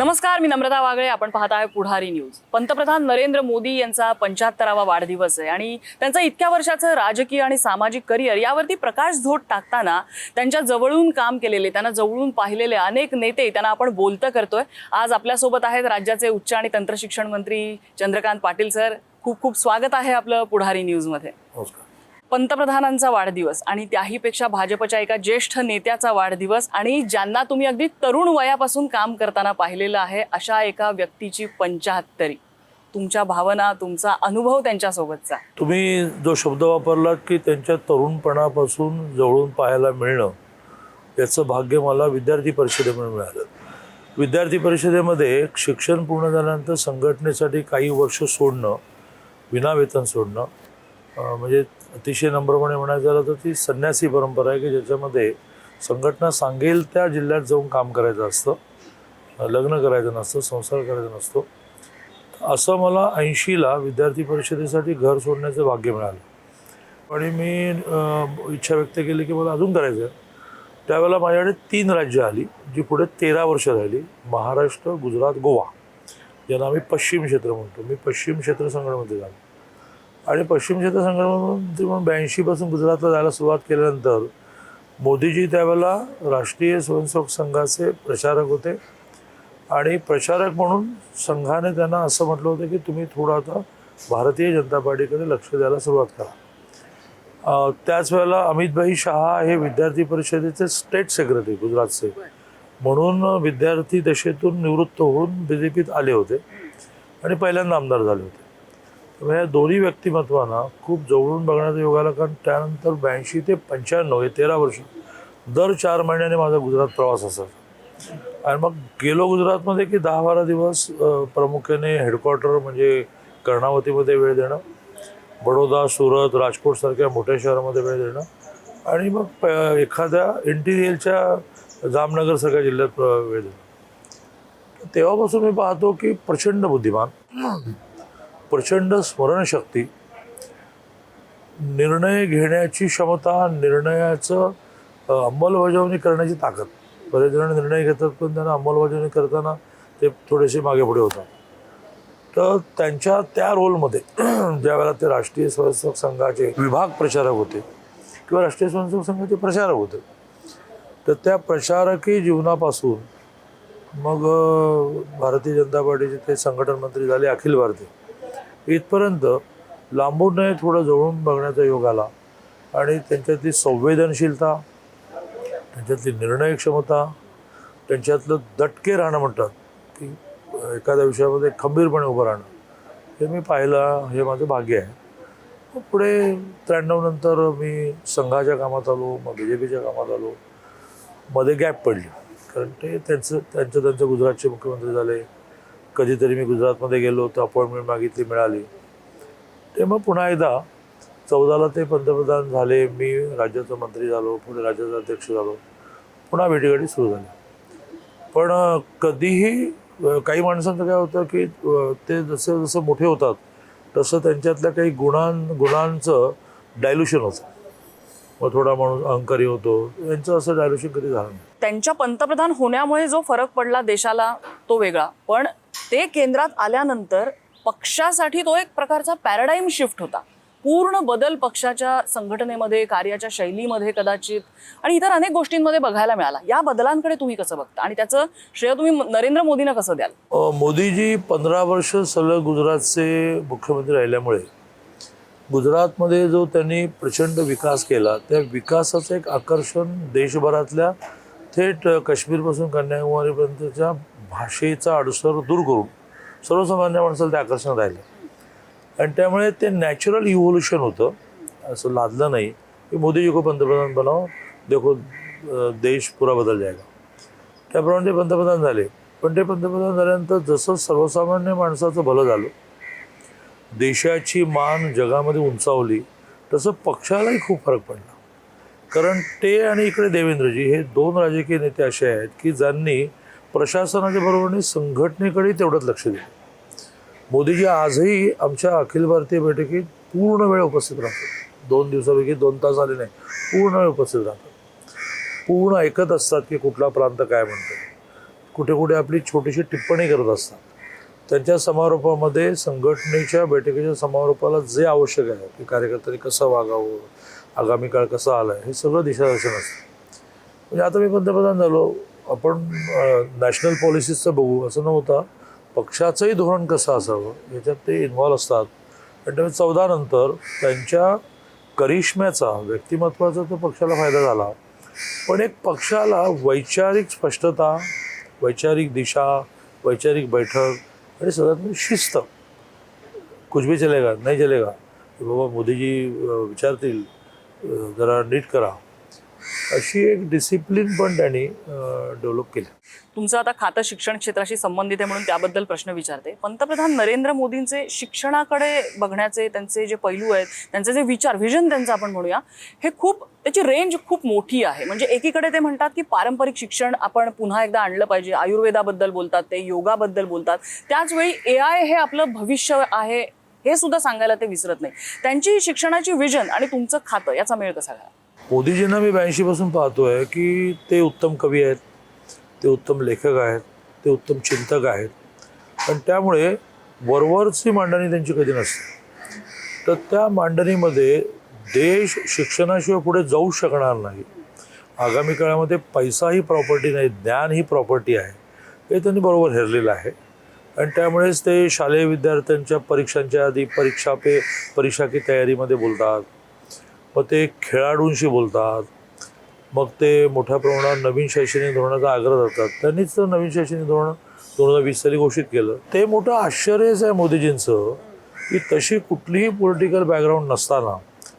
नमस्कार मी नम्रता वागळे. आपण पाहत आहे पुढारी न्यूज. पंतप्रधान नरेंद्र मोदी यांचा पंच्याहत्तरावा वाढदिवस आहे आणि त्यांचं इतक्या वर्षाचं राजकीय आणि सामाजिक करिअर यावरती प्रकाश झोट टाकताना त्यांच्या जवळून काम केलेले त्यांना जवळून पाहिलेले अनेक नेते त्यांना आपण बोलतं करतोय. आज आपल्यासोबत आहेत राज्याचे उच्च आणि तंत्रशिक्षण मंत्री चंद्रकांत पाटील सर. खूप खूप स्वागत आहे आपलं पुढारी न्यूजमध्ये. नमस्कार. पंतप्रधानांचा वाढदिवस आणि त्याहीपेक्षा भाजपच्या एका ज्येष्ठ नेत्याचा वाढदिवस आणि ज्यांना तुम्ही अगदी तरुण वयापासून काम करताना पाहिलेलं आहे अशा एका व्यक्तीची पंचाहत्तरी. तुमच्या भावना तुमचा अनुभव त्यांच्यासोबतचा. तुम्ही जो शब्द वापरलात की त्यांच्या तरुणपणापासून जवळून पाहायला मिळणं याचं भाग्य मला विद्यार्थी परिषदेमुळे मिळालं. विद्यार्थी परिषदेमध्ये शिक्षण पूर्ण झाल्यानंतर संघटनेसाठी काही वर्ष सोडणं विनावेतन सोडणं म्हणजे अतिशय नम्रपणे म्हणायचं झालं तर ती संन्यासी परंपरा आहे की ज्याच्यामध्ये संघटना सांगेल त्या जिल्ह्यात जाऊन काम करायचं असतं लग्न करायचं नसतं संसार करायचा नसतो. असं मला ऐंशीला विद्यार्थी परिषदेसाठी घर सोडण्याचं भाग्य मिळालं. आणि मी इच्छा व्यक्त केली की मला अजून करायचं आहे त्यावेळेला माझ्याकडे तीन राज्य आली जी पुढे तेरा वर्ष राहिली. महाराष्ट्र गुजरात गोवा. ज्यांना आम्ही पश्चिम क्षेत्र म्हणतो. मी पश्चिम क्षेत्र संघामध्ये झालो. आणि पश्चिम क्षेत्र संघटनेमध्ये म्हणून ब्याऐंशीपासून गुजरातला जायला सुरुवात केल्यानंतर मोदीजी त्यावेळेला राष्ट्रीय स्वयंसेवक संघाचे प्रचारक होते. आणि प्रचारक म्हणून संघाने त्यांना असं म्हटलं होतं की तुम्ही थोडं आता भारतीय जनता पार्टीकडे लक्ष द्यायला सुरुवात करा. त्याच वेळेला अमितभाई शहा हे विद्यार्थी परिषदेचे स्टेट सेक्रेटरी गुजरातचे. म्हणून विद्यार्थी दशेतून निवृत्त होऊन बी जे पीत आले होते. आणि पहिल्यांदा आमदार झाले होते. त्यामुळे या दोन्ही व्यक्तिमत्वांना खूप जवळून बघण्याचा योग आला कारण त्यानंतर ब्याऐंशी ते पंच्याण्णव हे तेरा वर्ष दर चार महिन्याने माझा गुजरात प्रवास असायचा आणि मग गेलो गुजरातमध्ये की दहा बारा दिवस प्रामुख्याने हेडक्वार्टर म्हणजे कर्णावतीमध्ये वेळ देणं बडोदा सुरत राजकोटसारख्या मोठ्या शहरामध्ये वेळ देणं आणि मग प- एखाद्या इंटिरियलच्या जामनगरसारख्या जिल्ह्यात वेळ देणं. तेव्हापासून मी पाहतो की प्रचंड बुद्धिमान. प्रचंड स्मरणशक्ती. निर्णय घेण्याची क्षमता निर्णयाचं अंमलबजावणी करण्याची ताकद. बरेच जण निर्णय घेतात पण त्यांना अंमलबजावणी करताना ते थोडेसे मागे पुढे होतात. तर त्यांच्या त्या रोलमध्ये ज्या वेळेला ते राष्ट्रीय स्वयंसेवक संघाचे विभाग प्रचारक होते किंवा राष्ट्रीय स्वयंसेवक संघाचे प्रचारक होते तर त्या प्रचारकी जीवनापासून मग भारतीय जनता पार्टीचे ते संघटन मंत्री झाले अखिल भारतीय. इथपर्यंत लांबूनही थोडं जवळून बघण्याचा योग आला. आणि त्यांच्यातली संवेदनशीलता त्यांच्यातली निर्णय क्षमता त्यांच्यातलं दटके राहणं म्हणतात की एखाद्या विषयामध्ये खंबीरपणे उभं राहणं हे मी पाहिलं हे माझं भाग्य आहे. पुढे त्र्याण्णव नंतर मी संघाच्या कामात आलो मग बी जे पीच्या कामात आलो. मध्ये गॅप पडली कारण ते त्यांचं त्यांचं त्यांचं गुजरातचे मुख्यमंत्री झाले. कधीतरी मी गुजरातमध्ये गेलो तर अपॉइंटमेंट मागितली मिळाली. ते मग पुन्हा एकदा चौदाला ते पंतप्रधान झाले मी राज्याचा मंत्री झालो पुढे राज्याचा अध्यक्ष झालो. पुन्हा भेटीगाठी सुरू झाली. पण कधीही काही माणसांचं काय होतं की ते जसं जसं मोठे होतात तसं त्यांच्यातल्या काही गुणां गुणांचं डायल्युशन होतं. मग थोडा माणूस अहंकारी होतो. यांचं असं डायल्युशन कधी झालं नाही. त्यांच्या पंतप्रधान होण्यामुळे जो फरक पडला देशाला तो वेगळा. पण ते केंद्रात आल्यानंतर पक्षासाठी तो एक प्रकारचा पॅराडाईम शिफ्ट होता. पूर्ण बदल पक्षाच्या संघटनेमध्ये कार्याच्या शैलीमध्ये कदाचित आणि इतर अनेक गोष्टींमध्ये बघायला मिळाला. या बदलांकडे तुम्ही कसं बघता? आणि त्याचं श्रेय तुम्ही नरेंद्र मोदींना कसं द्याल? मोदीजी पंधरा वर्ष सलग गुजरातचे मुख्यमंत्री राहिल्यामुळे गुजरातमध्ये जो त्यांनी प्रचंड विकास केला त्या विकासाचं एक आकर्षण देशभरातल्या थेट काश्मीरपासून कन्याकुमारीपर्यंतच्या भाषेचा अडसर दूर करून सर्वसामान्य माणसाला ते आकर्षण राहिलं. आणि त्यामुळे ते नॅचरल इव्होल्युशन होतं. असं लादलं नाही. की मोदीजी को पंतप्रधान बनाव देखो देश पुरा बदल जायला त्याप्रमाणे ते पंतप्रधान झाले. पण ते पंतप्रधान झाल्यानंतर जसं सर्वसामान्य माणसाचं भलं झालं देशाची मान जगामध्ये उंचावली तसं पक्षालाही खूप फरक पडला. कारण ते आणि इकडे देवेंद्रजी हे दोन राजकीय नेते असे आहेत की ज्यांनी प्रशासनाच्या बरोबरीने संघटनेकडे तेवढंच लक्ष दिलं. मोदीजी आजही आमच्या अखिल भारतीय बैठकीत पूर्ण वेळ उपस्थित राहतात. दोन दिवसापैकी दोन तास आले नाही पूर्ण वेळ उपस्थित राहतात. पूर्ण ऐकत असतात की कुठला प्रांत काय म्हणतो कुठे कुठे आपली छोटीशी टिप्पणी करत असतात. त्यांच्या समारोपामध्ये संघटनेच्या बैठकीच्या समारोपाला जे आवश्यक आहे की कार्यकर्त्यांनी कसं वागावं आगामी काळ कसा आला आहे हे सगळं दिशादर्शन असतं. म्हणजे आता मी पंतप्रधान झालो आपण नॅशनल पॉलिसीजचं बघू. असं नव्हता. पक्षाचंही धोरण कसं असावं? याच्यात ते इन्व्हॉल्व असतात. आणि त्यामुळे चौदा नंतर त्यांच्या करिश्म्याचा व्यक्तिमत्वाचा तर पक्षाला फायदा झाला. पण एक पक्षाला वैचारिक स्पष्टता वैचारिक दिशा वैचारिक बैठक आणि सगळ्यात म्हणजे शिस्त. कुछ भी चलेगा नाही चलेगा. बाबा मोदीजी विचारतील जरा नीट करा. अशी एक डिसिप्लिन पण त्यांनी डेव्हलप केली. तुमचं आता खातं शिक्षण क्षेत्राशी संबंधित आहे म्हणून त्याबद्दल प्रश्न विचारते. पंतप्रधान नरेंद्र मोदींचे शिक्षणाकडे बघण्याचे त्यांचे जे पैलू आहेत त्यांचे जे विचार व्हिजन त्यांचं आपण म्हणूया हे खूप त्याची रेंज खूप मोठी आहे. म्हणजे एकीकडे ते म्हणतात की पारंपरिक शिक्षण आपण पुन्हा एकदा आणलं पाहिजे. आयुर्वेदाबद्दल बोलतात ते योगाबद्दल बोलतात. त्याचवेळी ए आय हे आपलं भविष्य आहे हे सुद्धा सांगायला ते विसरत नाही. त्यांची शिक्षणाची विजन आणि तुमचं खातं याचा मेळ कसा घाला मोदीजींना मी ब्याऐंशीपासून पाहतो पाहतोय की ते उत्तम कवी आहेत ते उत्तम लेखक आहेत ते उत्तम चिंतक आहेत. पण त्यामुळे वरवरची मांडणी त्यांची कधी नसते. तर त्या मांडणीमध्ये देश शिक्षणाशिवाय पुढे जाऊ शकणार नाही. आगामी काळामध्ये पैसा ही प्रॉपर्टी नाही ज्ञान ही प्रॉपर्टी आहे. हे त्यांनी बरोबर हेरलेलं आहे. आणि त्यामुळेच ते शालेय विद्यार्थ्यांच्या परीक्षांच्या आधी परीक्षा पे परीक्षा की तयारीमध्ये बोलतात. मग ते खेळाडूंशी बोलतात. मग ते मोठ्या प्रमाणात नवीन शैक्षणिक धोरणाचा आग्रह धरतात. त्यांनीच तर नवीन शैक्षणिक धोरण दोन हजार वीस साली घोषित केलं. ते मोठं आश्चर्यच आहे मोदीजींचं की तशी कुठलीही पॉलिटिकल बॅकग्राऊंड नसताना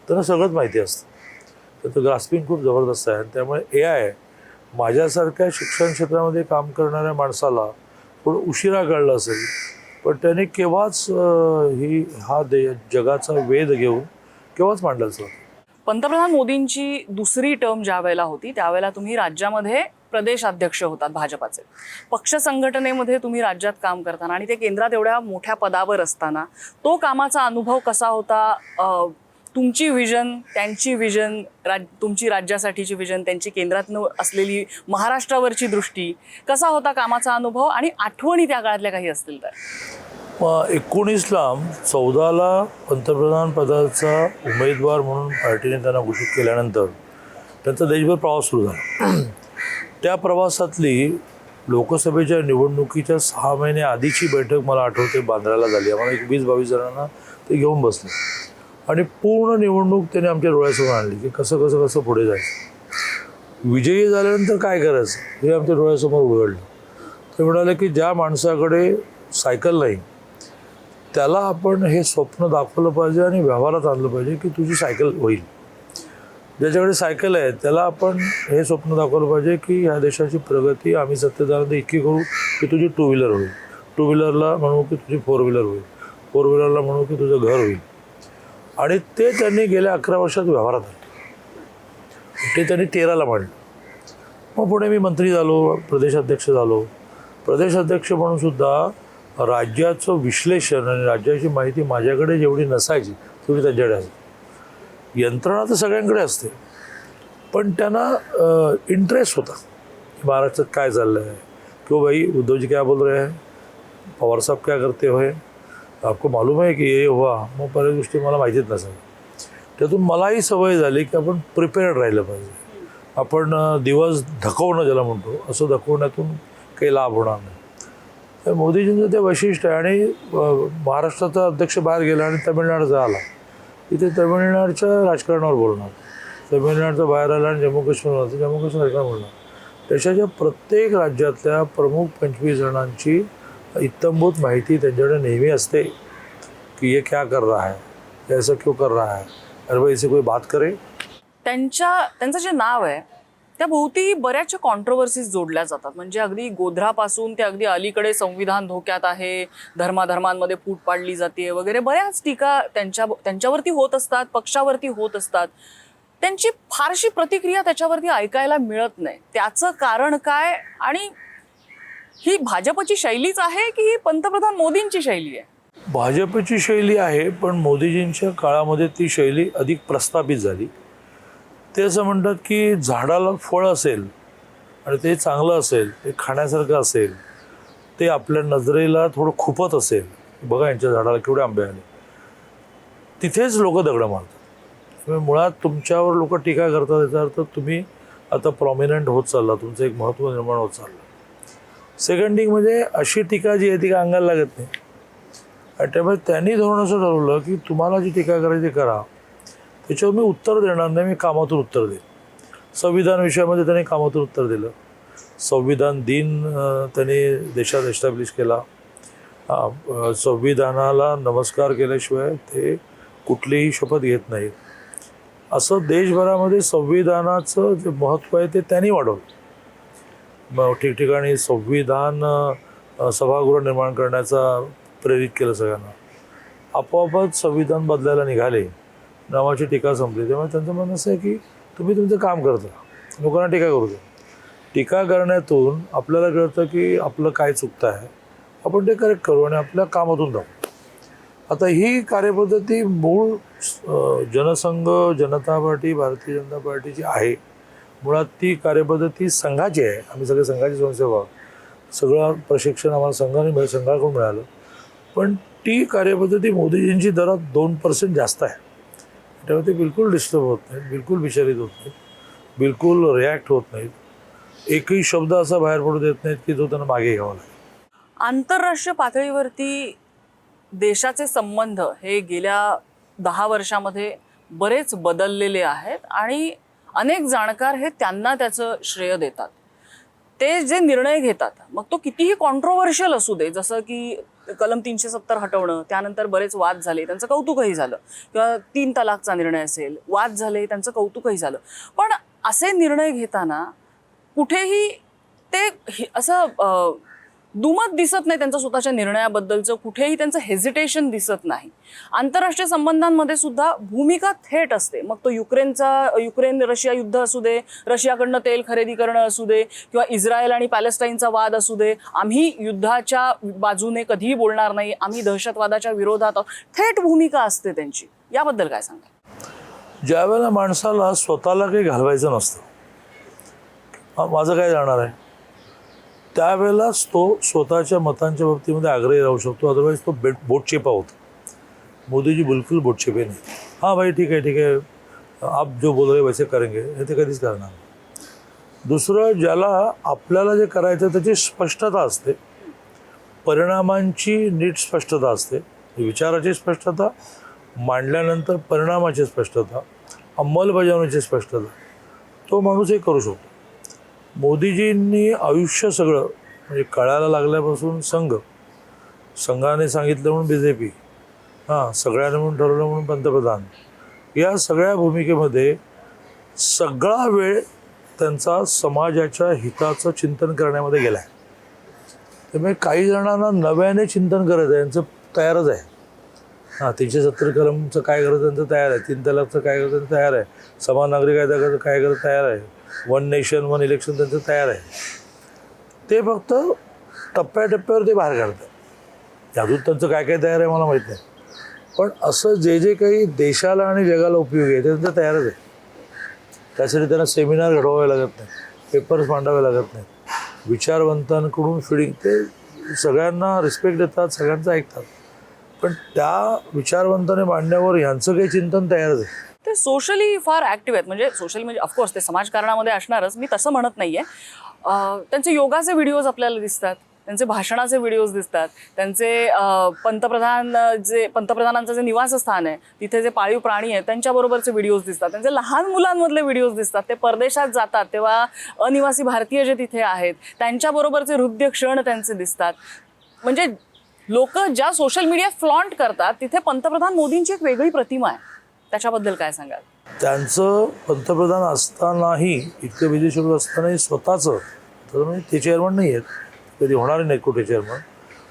त्यांना सगळंच माहिती असतं. त्याचं ग्रास्पिंग खूप जबरदस्त आहे. आणि त्यामुळे ए आय माझ्यासारख्या शिक्षण क्षेत्रामध्ये काम करणाऱ्या माणसाला थोडं उशिरा कळलं असेल पण त्याने केव्हाच ही हा दे जगाचा वेध घेऊन केव्हाच मांडायचं पंतप्रधान मोदींची दुसरी टर्म ज्या वेळेला होती त्यावेळेला तुम्ही राज्यामध्ये प्रदेश अध्यक्ष होतात भाजपाचे. पक्ष संघटनेमध्ये तुम्ही राज्यात काम करताना आणि ते केंद्रात एवढ्या मोठ्या पदावर असताना तो कामाचा अनुभव कसा होता? तुमची विजन त्यांची विजन राज तुमची राज्यासाठीची विजन त्यांची केंद्रातनं असलेली महाराष्ट्रावरची दृष्टी कसा होता कामाचा अनुभव? आणि आठवणी त्या काळातल्या काही असतील तर? मग एकोणीसला चौदाला पंतप्रधान पदाचा उमेदवार म्हणून पार्टीने त्यांना घोषित केल्यानंतर त्यांचा देशभर प्रवास सुरू झाला. त्या प्रवासातली लोकसभेच्या निवडणुकीच्या सहा महिने आधीची बैठक मला आठवते बांद्राला झाली. आम्हाला एक वीस बावीस जणांना ते घेऊन बसले. आणि पूर्ण निवडणूक त्याने आमच्या डोळ्यासमोर आणली की कसं कसं कसं पुढे जायचं. विजयी झाल्यानंतर काय करायचं हे आमच्या डोळ्यासमोर उघडलं. ते म्हणाले की ज्या माणसाकडे सायकल नाही त्याला आपण हे स्वप्न दाखवलं पाहिजे आणि व्यवहारात आणलं पाहिजे की तुझी सायकल होईल. ज्याच्याकडे सायकल आहे त्याला आपण हे स्वप्न दाखवलं पाहिजे की ह्या देशाची प्रगती आम्ही सत्तेदारांना इतकी करू की तुझी टू व्हीलर होईल. टू व्हीलरला म्हणू की तुझी फोर व्हीलर होईल. फोर व्हीलरला म्हणू की तुझं घर होईल. आणि ते त्यांनी गेल्या अकरा वर्षात व्यवहारात आणलं. ते त्यांनी तेराला मांडलं. मग पुढे मी मंत्री झालो प्रदेशाध्यक्ष झालो. प्रदेशाध्यक्ष म्हणून सुद्धा राज्याचं विश्लेषण आणि राज्याची माहिती माझ्याकडे जेवढी नसायची तेवढी त्यांच्याकडे असायची. यंत्रणा तर सगळ्यांकडे असते. पण त्यांना इंटरेस्ट होता. की महाराष्ट्रात काय चाललं आहे किंवा भाई उद्धवजी क्या बोल रहे हैं पवार साहब क्या करते होय? आपको मालूम आहे की ये व्हा? मग बऱ्याच गोष्टी मला माहितीच नसायच्या. त्यातून मलाही सवय झाली की आपण प्रिपेअर्ड राहिलं पाहिजे. आपण दिवस धकवणं ज्याला म्हणतो असं धकवण्यातून काही लाभ होणार नाही. तर मोदीजींचं ते वैशिष्ट्य आहे. आणि महाराष्ट्राचा अध्यक्ष बाहेर गेला आणि तमिळनाडूचा आला तिथे तमिळनाडूच्या राजकारणावर बोलणार. तमिळनाडूचा बाहेर आला आणि जम्मू काश्मीर तर जम्मू काश्मीर राजकारण बोलणार. देशाच्या प्रत्येक राज्यातल्या प्रमुख पंचवीस जणांची इत्तंभूत माहिती त्यांच्याकडे नेहमी असते. की ये क्या कर रहा है? ये ऐसा क्यों कर रहा है? अरे भाई इसे कोई बात करे? त्यांच्या त्यांचं जे नाव आहे त्याभोवती बऱ्याचशा कॉन्ट्रोवर्सीज जोडल्या जातात. म्हणजे अगदी गोध्रापासून ते अगदी अलीकडे संविधान धोक्यात आहे धर्माधर्मांमध्ये फूट पाडली जाते वगैरे बऱ्याच टीका त्यांच्या त्यांच्यावरती होत असतात पक्षावरती होत असतात. त्यांची फारशी प्रतिक्रिया त्याच्यावरती ऐकायला मिळत नाही. त्याचं कारण काय आणि ही भाजपची शैलीच आहे की ही पंतप्रधान मोदींची शैली आहे? भाजपची शैली आहे पण मोदीजींच्या काळामध्ये ती शैली अधिक प्रस्थापित झाली. ते असं म्हणतात की झाडाला फळ असेल आणि ते चांगलं असेल ते खाण्यासारखं असेल ते आपल्या नजरेला थोडं खुपत असेल बघा यांच्या झाडाला केवढे आंबे आले. तिथेच लोक दगडं मारतात. मुळात तुमच्यावर लोक टीका करतात याचा अर्थ तुम्ही आता प्रॉमिनंट होत चालला तुमचं एक महत्त्व निर्माण होत चाललं. सेकंड थिंग म्हणजे अशी टीका जी आहे ती काय अंगाला लागत नाही. आणि त्यामुळे त्यांनी धोरण असं ठरवलं की तुम्हाला जी टीका करायची करा. त्याच्यावर मी उत्तर देणार नाही मी कामातून उत्तर देईन. संविधान विषयामध्ये त्यांनी कामातून उत्तर दिलं. संविधान दिन त्यांनी देशात एस्टॅब्लिश केला. संविधानाला नमस्कार केल्याशिवाय ते कुठलीही शपथ घेत नाहीत. असं देशभरामध्ये संविधानाचं जे महत्त्व आहे ते त्यांनी वाढवलं. मग ठिकठिकाणी संविधान सभागृह निर्माण करण्याचा प्रेरित केलं सगळ्यांना. आपोआपच संविधान बदलायला निघाले. नावाची टीका संपली. त्यामुळे त्यांचं म्हणणं असं आहे की तुम्ही तुमचं काम करता. लोकांना टीका करू द्या. टीका करण्यातून आपल्याला कळतं की आपलं काय चुकतं आहे. आपण ते करेक्ट करू आणि आपल्या कामातून जाऊ. आता ही कार्यपद्धती मूळ जनसंघ जनता पार्टी भारतीय जनता पार्टीची आहे. मुळात ती कार्यपद्धती संघाची आहे. आम्ही सगळे संघाचे स्वयंसेवक सगळं प्रशिक्षण आम्हाला संघाने मिळ संघाकडून मिळालं. पण ती कार्यपद्धती मोदीजींची दरात दोन पर्सेंट जास्त आहे. त्यामुळे ते बिलकुल डिस्टर्ब होत नाहीत बिलकुल विचारित होत नाहीत बिलकुल रिॲक्ट होत नाहीत. एकही शब्द असा बाहेर पडू देत नाहीत की जो त्यांना मागे घ्यावा लागेल. आंतरराष्ट्रीय पातळीवरती देशाचे संबंध हे गेल्या दहा वर्षामध्ये बरेच बदललेले आहेत आणि अनेक जाणकार हे त्यांना त्याचं श्रेय देतात. ते जे निर्णय घेतात मग तो कितीही कॉन्ट्रोवर्शियल असू दे जसं की कलम तीनशे सत्तर हटवणं त्यानंतर बरेच वाद झाले त्यांचं कौतुकही झालं. किंवा तीन तलाकचा निर्णय असेल वाद झाले त्यांचं कौतुकही झालं. पण असे निर्णय घेताना कुठेही ते असं दुमत दिसत नाही त्यांच्या स्वतःच्या निर्णयाबद्दलचं. कुठेही त्यांचं हेजिटेशन दिसत नाही. आंतरराष्ट्रीय संबंधांमध्ये सुद्धा भूमिका थेट असते. मग तो युक्रेनचा युक्रेन रशिया युद्ध असू दे रशियाकडनं तेल खरेदी करणं असू दे किंवा इस्रायल आणि पॅलेस्टाईनचा वाद असू दे आम्ही युद्धाच्या बाजूने कधीही बोलणार नाही. आम्ही दहशतवादाच्या विरोधात आहोत. थेट भूमिका असते त्यांची. याबद्दल काय सांगा ज्या वेळेला माणसाला स्वतःला काही घालवायचं नसतं. माझं काय जाणार आहे? त्यावेळेलाच तो स्वतःच्या मतांच्या बाबतीमध्ये आग्रही राहू शकतो. अदरवाईज तो बेट बोटचेपा होता. मोदीजी बिलकुल बोटचेपे नाही. हां भाई ठीक आहे ठीक आहे. आप जो बोल रहे वैसे करेंगे. हे ते कधीच करणार नाही. दुसरं ज्याला आपल्याला जे करायचं त्याची स्पष्टता असते. परिणामांची नीट स्पष्टता असते. विचाराची स्पष्टता मांडल्यानंतर परिणामाची स्पष्टता अंमलबजावणीची स्पष्टता तो माणूस हे करू शकतो. मोदीजींनी आयुष्य सगळं म्हणजे कळायला लागल्यापासून संघ संघाने सांगितलं म्हणून बी जे पी हां सगळ्याने म्हणून ठरवलं म्हणून पंतप्रधान या सगळ्या भूमिकेमध्ये सगळा वेळ त्यांचा समाजाच्या हिताचं चिंतन करण्यामध्ये गेला आहे त्यामुळे काही जणांना नव्याने चिंतन करत आहे यांचं तयारच आहे. हां तीनशे सत्तर कलमचं काय करत त्यांचं तयार आहे. तीन तलाकचं काय करत त्यांचं तयार आहे. समान नागरिक कायदा काय करत तयार आहे. वन नेशन वन इलेक्शन त्यांचं तयार आहे. ते फक्त टप्प्याटप्प्यावर ते बाहेर काढतात. त्यातून त्यांचं काय काय तयार आहे मला माहीत नाही. पण असं जे जे काही देशाला आणि जगाला उपयोगी आहे ते त्यांचं तयारच आहे. त्यासाठी त्यांना सेमिनार घडवावे लागत नाही पेपर्स मांडावे लागत नाहीत. विचारवंतांकडून फिडिंग ते सगळ्यांना रिस्पेक्ट देतात सगळ्यांचं ऐकतात. पण त्या विचारवंताने मांडण्यावर ह्यांचं काही चिंतन तयारच आहे. ते सोशली फार ॲक्टिव्ह आहेत. म्हणजे सोशली म्हणजे ऑफकोर्स ते समाजकारणामध्ये असणारच. मी तसं म्हणत नाही आहे त्यांचे योगाचे व्हिडिओज आपल्याला दिसतात. त्यांचे भाषणाचे व्हिडिओज दिसतात. त्यांचे पंतप्रधान जे पंतप्रधानांचं जे निवासस्थान आहे तिथे जे पाळीव प्राणी आहेत त्यांच्याबरोबरचे व्हिडिओज दिसतात. त्यांचे लहान मुलांमधले व्हिडिओज दिसतात. ते परदेशात जातात. तेव्हा अनिवासी भारतीय जे तिथे आहेत त्यांच्याबरोबरचे हृदय क्षण त्यांचे दिसतात. म्हणजे लोक ज्या सोशल मीडिया फ्लॉन्ट करतात तिथे पंतप्रधान मोदींची एक वेगळी प्रतिमा आहे. त्याच्याबद्दल काय सांगाल? त्यांचं पंतप्रधान असतानाही इतकं विदेशात असतानाही स्वतःचं तर ते चेअरमन नाही आहेत. कधी होणार नाही कुठे चेअरमन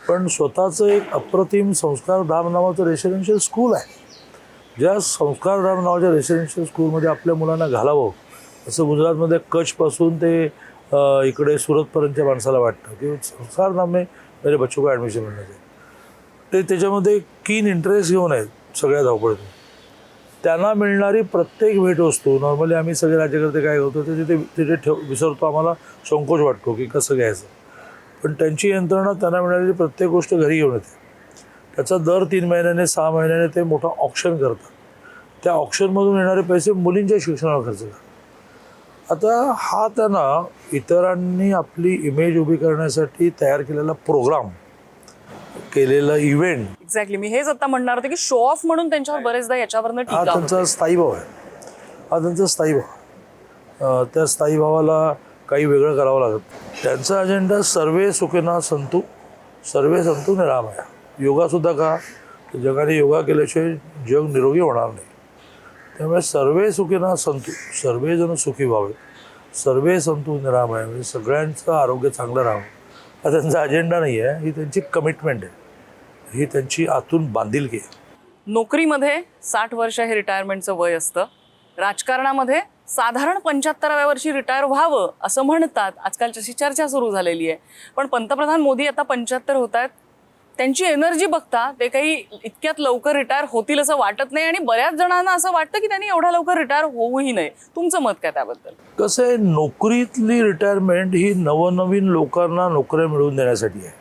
पण स्वतःचं एक अप्रतिम संस्कार धाम नावाचं रेसिडेन्शियल स्कूल आहे. ज्या संस्कार धाम नावाच्या रेसिडेन्शियल स्कूलमध्ये आपल्या मुलांना घालावं असं गुजरातमध्ये कच्छपासून ते इकडे सुरतपर्यंतच्या माणसाला वाटतं. की संस्कार नामे मेरे बच्चों का ॲडमिशन मिळणार ते त्याच्यामध्ये कीन इंटरेस्ट घेऊन आहेत सगळ्या धावपळीतून. त्यांना मिळणारी प्रत्येक भेटवस्तू नॉर्मली आम्ही सगळे राज्यकर्ते काय करतो ते तिथे तिथे ठेव विसरतो आम्हाला संकोच वाटतो की कसं घ्यायचं. पण त्यांची यंत्रणा त्यांना मिळालेली प्रत्येक गोष्ट घरी घेऊन येते. त्याचा दर तीन महिन्याने सहा महिन्याने ते मोठं ऑप्शन करतात. त्या ऑप्शनमधून येणारे पैसे मुलींच्या शिक्षणावर खर्च करतात. आता हा त्यांना इतरांनी आपली इमेज उभी करण्यासाठी तयार केलेला प्रोग्राम केलेला इव्हेंट एक्झॅक्टली मी हेच आता म्हणणार होते की शो ऑफ म्हणून त्यांच्यावर बरेचदा याच्यावरनं हा टीका त्यांचा होते. स्थायी भाव आहे. हा त्यांचा स्थायी भाव. अं, त्या स्थायी भावाला काही वेगळं करावं लागत. त्यांचा अजेंडा सर्वे सुखिना संतू सर्वे संतू निरामया. योगासुद्धा का तर जगाने योगा केल्याशिवाय जग निरोगी होणार नाही. त्यामुळे सर्वे सुखिना संतू सर्वे जण सुखी व्हावेत. सर्वे संतू निरामय. म्हणजे सगळ्यांचं आरोग्य चांगलं राहावं. हा त्यांचा अजेंडा नाही आहे. ही त्यांची कमिटमेंट आहे. ही त्यांची आतून बांधिलकी आहे. नोकरीमध्ये साठ वर्ष हे रिटायरमेंटचं वय असतं. राजकारणामध्ये साधारण पंच्याहत्तराव्या वर्षी रिटायर व्हावं असं म्हणतात. आजकाल तशी चर्चा सुरू झालेली आहे. पण पंतप्रधान मोदी आता पंच्याहत्तर होत आहेत त्यांची एनर्जी बघता ते काही इतक्यात लवकर रिटायर होतील असं वाटत नाही आणि बऱ्याच जणांना असं वाटतं की त्यांनी एवढ्या लवकर रिटायर होऊही नये तुमचं मत काय त्याबद्दल? कसं आहे नोकरीतली रिटायरमेंट ही नवनवीन लोकांना नोकऱ्या मिळवून देण्यासाठी आहे.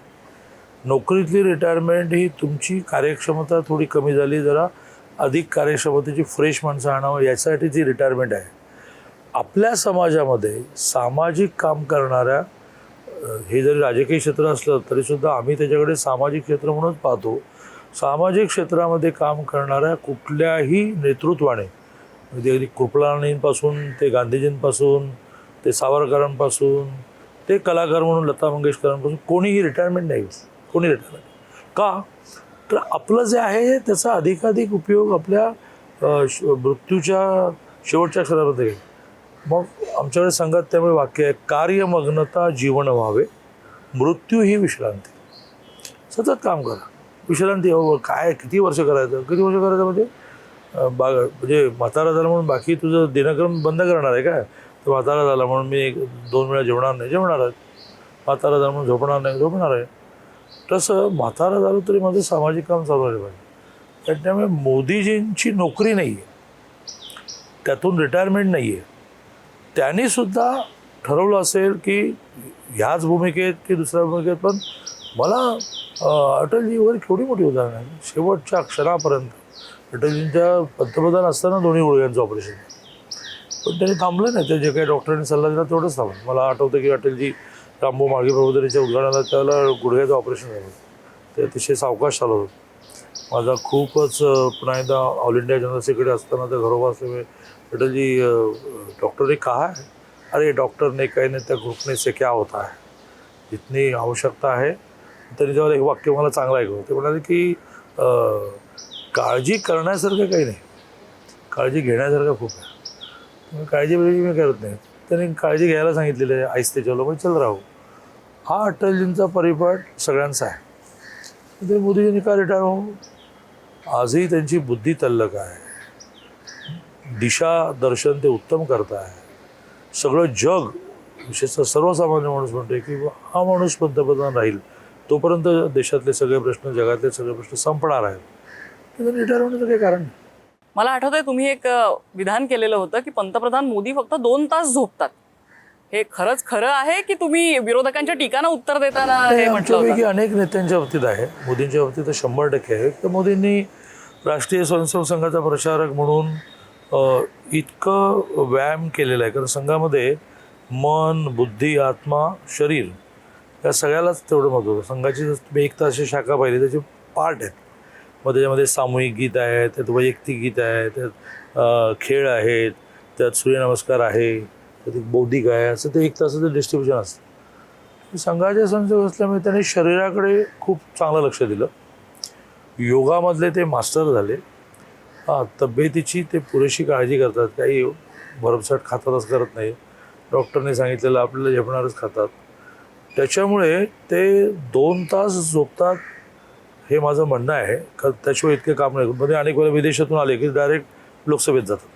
नोकरीतली रिटायरमेंट ही तुमची कार्यक्षमता थोडी कमी झाली जरा अधिक कार्यक्षमतेची फ्रेश माणसं आणावं यासाठी ती रिटायरमेंट आहे. आपल्या समाजामध्ये सामाजिक काम करणाऱ्या हे जरी राजकीय क्षेत्र असलं तरीसुद्धा आम्ही त्याच्याकडे सामाजिक क्षेत्र म्हणूनच पाहतो. सामाजिक क्षेत्रामध्ये काम करणाऱ्या कुठल्याही नेतृत्वाने म्हणजे अगदी कृपलानींपासून ते गांधीजींपासून ते सावरकरांपासून ते कलाकार म्हणून लता मंगेशकरांपासून कोणीही रिटायरमेंट नाही कोणी रिटायरमेंट का? तर आपलं जे आहे त्याचा अधिकाधिक उपयोग आपल्या श- मृत्यूच्या शेवटच्या क्षणामध्ये घ्यायचा. मग आमच्याकडे संघात त्यामुळे वाक्य आहे कार्यमग्नता जीवन व्हावे मृत्यू ही विश्रांती. सतत काम करा. विश्रांती हो काय किती वर्ष करायचं? किती वर्ष करायचं म्हणजे? बाग बा म्हणजे म्हातारा झाला म्हणून बाकी तुझं दिनक्रम बंद करणार आहे काय तर म्हातारा झाला म्हणून मी एक दोन वेळा जेवणार नाही जेवणार आहे. म्हातारा झाला म्हणून झोपणार नाही झोपणार आहे. तसं म्हातारा झालं तरी माझं सामाजिक काम चालू राहिलं पाहिजे. आणि त्यामुळे मोदीजींची नोकरी नाही आहे त्यातून रिटायरमेंट नाही आहे त्यांनीसुद्धा ठरवलं असेल की ह्याच भूमिकेत की दुसऱ्या भूमिकेत पण मला अटलजीवर केवढी मोठी उदाहरण आहे शेवटच्या क्षणापर्यंत अटलजींच्या पंतप्रधान असताना दोन्ही गुडघ्यांचं ऑपरेशन पण त्यांनी थांबलं नाही. ते जे काही डॉक्टरांनी सल्ला दिला तेवढंच थांबलं. मला आठवतं की अटलजी रामभाऊ मागे प्रबोधनीच्या उद्घाटनाला त्याला गुडघ्याचं ऑपरेशन झालं. ते अतिशय सावकाश चालत होतं. माझा खूपच पुन्हा एकदा ऑल इंडिया जनरल सेक्रेटरी असताना त्या घरोबा असल्यामुळे अटल जी डॉक्टर ने कहा है अरे डॉक्टर ने कहने तक रुकने से क्या होता है? जितनी आवश्यकता आहे त्यांनी जेव्हा एक वाक्य मला चांगलं ऐकलं ते म्हणाले की काळजी करण्यासारखं काही नाही. काळजी घेण्यासारखं खूप आहे. काळजी बिळजी मी करत नाही. त्यांनी काळजी घ्यायला सांगितलेलं आहे आईस्ते चलो मग चल राहू. हा अटलजींचा परिपाठ सगळ्यांचा आहे. ते मोदीजींनी का रिटायर हो आजही त्यांची बुद्धी तल्लक आहे. दिशा दर्शन ते उत्तम करत आहे सगळं जग विशेषतः सर्वसामान्य माणूस म्हणतोय की हा माणूस पंतप्रधान राहील तोपर्यंत देशातले सगळे प्रश्न जगातले सगळे प्रश्न संपणार आहेत. रिटायर होण्याचं काही कारण मला आठवतंय तुम्ही एक विधान केलेलं होतं की पंतप्रधान मोदी फक्त दोन तास झोपतात. हे खरंच खरं आहे की तुम्ही विरोधकांच्या टीकांना उत्तर देताना हे म्हटलं होतं? अनेक नेत्यांच्या बाबतीत आहे. मोदींच्या बाबतीत शंभर टक्के आहे. तर मोदींनी राष्ट्रीय स्वयंसेवक संघाचा प्रचारक म्हणून इतकं व्यायाम केलेला आहे. कारण संघामध्ये मन बुद्धी आत्मा शरीर या सगळ्यालाच तेवढं महत्त्व होतं. संघाची जर तुम्ही एक अशी शाखा पाहिली त्याचे पार्ट आहेत. मग त्याच्यामध्ये सामूहिक गीत आहे त्यात वैयक्तिक गीत आहे त्यात खेळ आहेत त्यात सूर्यनमस्कार आहे त्यात एक बौद्धिक आहे. असं ते एक तासाचं डिस्ट्रीब्युशन असतं. संघाचे संजोग असल्यामुळे त्यांनी शरीराकडे खूप चांगलं लक्ष दिलं. योगामधले ते मास्टर झाले. हां तब्येतीची ते पुरेशी काळजी करतात. काही भरमसाठ खातातच करत नाही. डॉक्टरने सांगितलेलं आपल्याला झेपणारच खातात. त्याच्यामुळे ते दोन तास झोपतात हे माझं म्हणणं आहे. का त्याशिवाय इतके काम नाही. मध्ये अनेक वेळा विदेशातून आले की डायरेक्ट लोकसभेत जातात.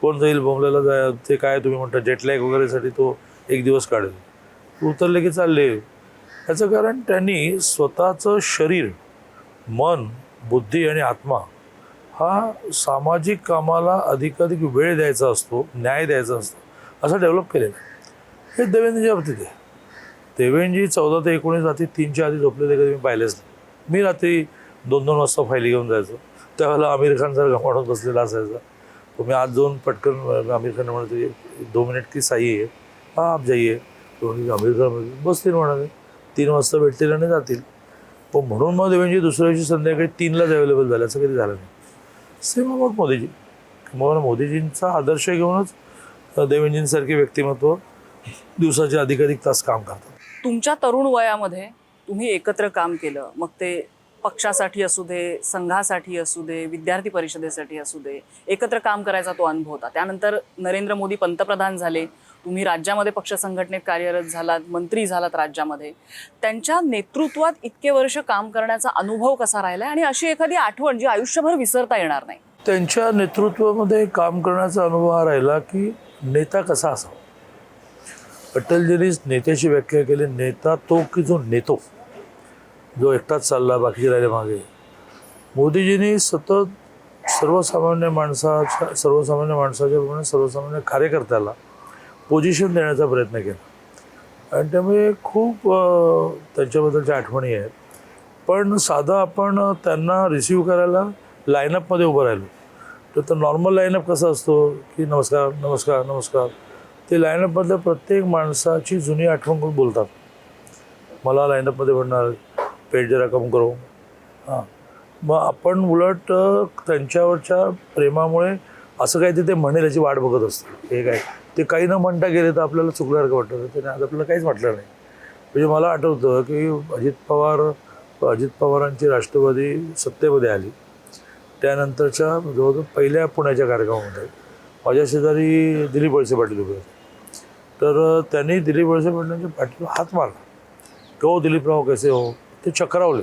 कोण जाईल बोंबल्याला जाय ते काय तुम्ही म्हणता जेटलॅग वगैरेसाठी तो एक दिवस काढेल. उतरले की चालले. याचं कारण त्यांनी स्वतःचं शरीर मन बुद्धी आणि आत्मा हा सामाजिक कामाला अधिकाधिक वेळ द्यायचा असतो न्याय द्यायचा असतो असं डेव्हलप केलेलं आहे हे देवेंद्रच्या बाबतीत आहे. देवेंद्रजी चौदा ते एकोणीस रात्री तीनच्या आधी झोपलेले कधी मी पाहिलेच नाही. मी रात्री दोन दोन वाजता फायली घेऊन जायचो. त्यावेळेला आमिर खान जर म्हणून बसलेला असायचा. तो मी आज जाऊन पटकन आमिर खान म्हणतो दो मिनिट की साई आहे. हा आप जाईये आमिर खान बसतील म्हणाले. तीन वाजता भेटतील आणि जातील. पण म्हणून मग देवेंद्रजी दुसऱ्या दिवशी संध्याकाळी तीनलाच अवेलेबल झालं असं कधी झालं नाही. सेम अबाउट मोदीजी मग मोदीजींचा आदर्श घेऊनच अ, देवेंद्रजींसारखे व्यक्तिमत्व दिवसाचे अधिकाधिक तास काम करतात. तुमच्या तरुण वयामध्ये तुम्ही एकत्र काम केलं. मग ते पक्षासाठी असू दे संघासाठी असू दे विद्यार्थी परिषदेसाठी असू दे एकत्र काम करायचा तो अनुभव होता. त्यानंतर नरेंद्र मोदी पंतप्रधान झाले. तुम्ही राज्यामध्ये पक्ष संघटनेत कार्यरत झालात मंत्री झालात राज्यामध्ये. त्यांच्या नेतृत्वात इतके वर्ष काम करण्याचा अनुभव कसा राहिला आणि अशी एखादी आठवण जी आयुष्यभर विसरता येणार नाही. त्यांच्या नेतृत्वामध्ये काम करण्याचा अनुभव हा राहिला की नेता कसा असावा? अटलजींनीच नेत्याची व्याख्या केली. नेता तो की जो नेतो जो एकटाच चालला बाकीचे राहिले मागे. मोदीजींनी सतत सर्वसामान्य माणसाच्या सर्वसामान्य माणसाच्या प्रमाणे सर्वसामान्य कार्यकर्त्याला पोझिशन देण्याचा प्रयत्न केला. आणि त्यामुळे खूप त्यांच्याबद्दलच्या आठवणी आहेत. पण साधं आपण त्यांना रिसीव करायला लाईनअपमध्ये उभं राहिलो. तर तो नॉर्मल लाईनअप कसा असतो? की नमस्कार नमस्कार नमस्कार. ते लाईनअपमधल्या प्रत्येक माणसाची जुनी आठवण करून बोलतात. मला लाईनअपमध्ये म्हणणार पेट जरा कम करो. हां. मग आपण उलट त्यांच्यावरच्या प्रेमामुळे असं काही ते म्हणेल याची वाट बघत असतं. हे काय? ते काही न म्हणता गेले तर आपल्याला चुकल्यासारखं वाटतं. त्याने आज आपल्याला काहीच म्हटलं नाही. म्हणजे मला आठवतं की अजित पवार अजित पवारांची राष्ट्रवादी सत्तेमध्ये आली. त्यानंतरच्या जवळजवळ पहिल्या पुण्याच्या कार्यक्रमामध्ये माझ्या शेजारी दिलीप वळसे पाटील उभे होते. तर त्यांनी दिलीप वळसे पाटलांच्या पाटील हात मारला. तो दिलीपराव कसे हो? ते चक्रावले.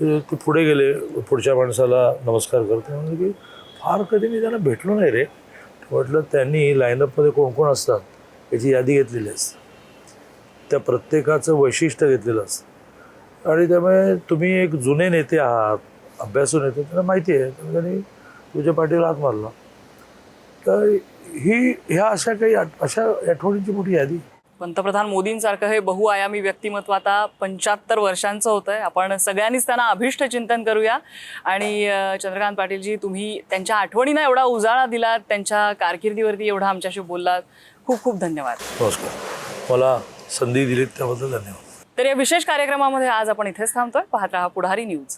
ते ते पुढे गेले. पुढच्या माणसाला नमस्कार करते. म्हणजे की फार कधी मी त्यांना भेटलो नाही रे. म्हटलं त्यांनी लाईनअपमध्ये कोण कोण असतात याची यादी घेतलेली असते. त्या प्रत्येकाचं वैशिष्ट्य घेतलेलं असतं. आणि त्यामुळे तुम्ही एक जुने नेते आहात अभ्यासू नेते त्यांना माहिती आहे. त्यांनी तुझ्या पाठीवर हात मारला. तर ही ह्या अशा काही आठ- अशा आठवणींची मोठी यादी. पंतप्रधान मोदींसारखं हे बहुआयामी व्यक्तिमत्व आता पंच्याहत्तर वर्षांचं होतं आहे आपण सगळ्यांनीच त्यांना अभिष्ट चिंतन करूया. आणि चंद्रकांत पाटीलजी तुम्ही त्यांच्या आठवणींना एवढा उजाळा दिलात त्यांच्या कारकिर्दीवरती एवढा आमच्याशी बोललात. खूप खूप धन्यवाद. नमस्कार. मला संधी दिलीत त्याबद्दल धन्यवाद. तर या विशेष कार्यक्रमामध्ये आज आपण इथेच थांबतोय. पाहत राहा पुढारी न्यूज.